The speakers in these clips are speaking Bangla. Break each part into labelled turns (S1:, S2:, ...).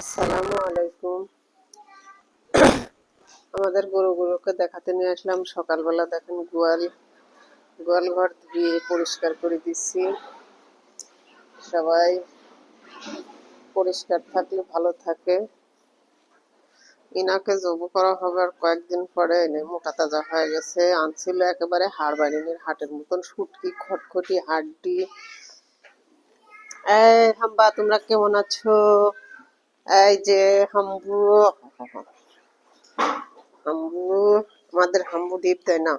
S1: আসসালামু আলাইকুম। আমাদের গরুগুলোকে দেখাতে নিয়ে আসলাম। সকালবেলা দেখেন গোয়াল গোয়াল ঘর ধুয়ে পরিষ্কার করে দিচ্ছি। সবাই পরিষ্কার থাকলে ভালো থাকে। ইনাকে জবু করা হবে আর কয়েকদিন পরে এনে মোটা তাজা হয়ে গেছে। আনছিল একেবারে হাড় বাড়িনির হাটের মতন সুটকি খটখটি হাড্ডি এই হাম্বা, তোমরা কেমন আছো? এই যে হাম্বু হাম্বু আমাদের হাম্বু দ্বীপ তাই না?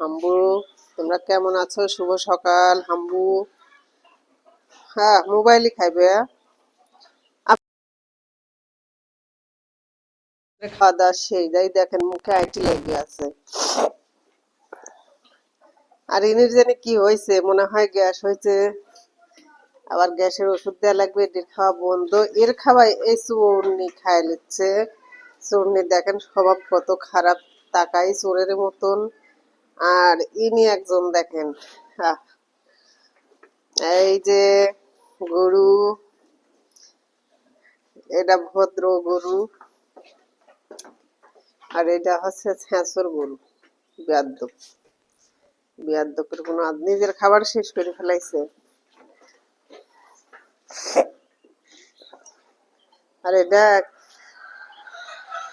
S1: হাম্বু, তোমরা কেমন আছো? শুভ সকাল, হাম্বু। হ্যাঁ মোবাইলই খাইবে। খাওয়া দাওয়া সেই যাই দেখেন, মুখে আইটি লেগে আছে। আর ইনির জানি কি হয়েছে মনে হয় গ্যাস হয়েছে আবার গ্যাসের ওষুধ দেওয়া লাগবে এটির খাওয়া বন্ধ। এর খাওয়াই এই চূর্ণি খায় নিচ্ছে চূর্ণি দেখেন, স্বভাব কত খারাপ, তাকাই চোরের মতন। আর ইনি একজন দেখেন এই যে গরু, এটা ভদ্র গরু। আর এটা হচ্ছে ছ্যাঁচর গরু বিয়াদ্দ বিয়াদ্দকের কোনো নিজের খাবার শেষ করে ফেলাইছে। আর এটা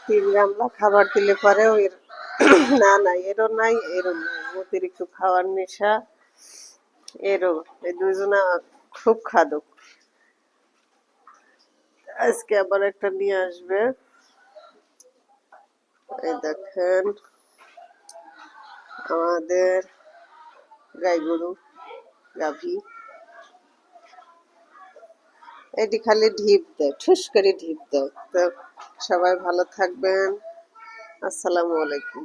S1: তিন গামলা খাবার দিলে পরেও এর না না, এরও নাই এরও নাই। অতিরিক্ত খাওয়ার নেশা, এরও এই দুজনা খুব খাদক। আজকে আবার একটা নিয়ে আসবে। এই দেখেন, আমাদের গাই গরু গাভী। এটি খালি ঢিপ দেয় ঠুস করে ঢিপ দেয়। তো সবাই ভালো থাকবেন। আসসালামু আলাইকুম।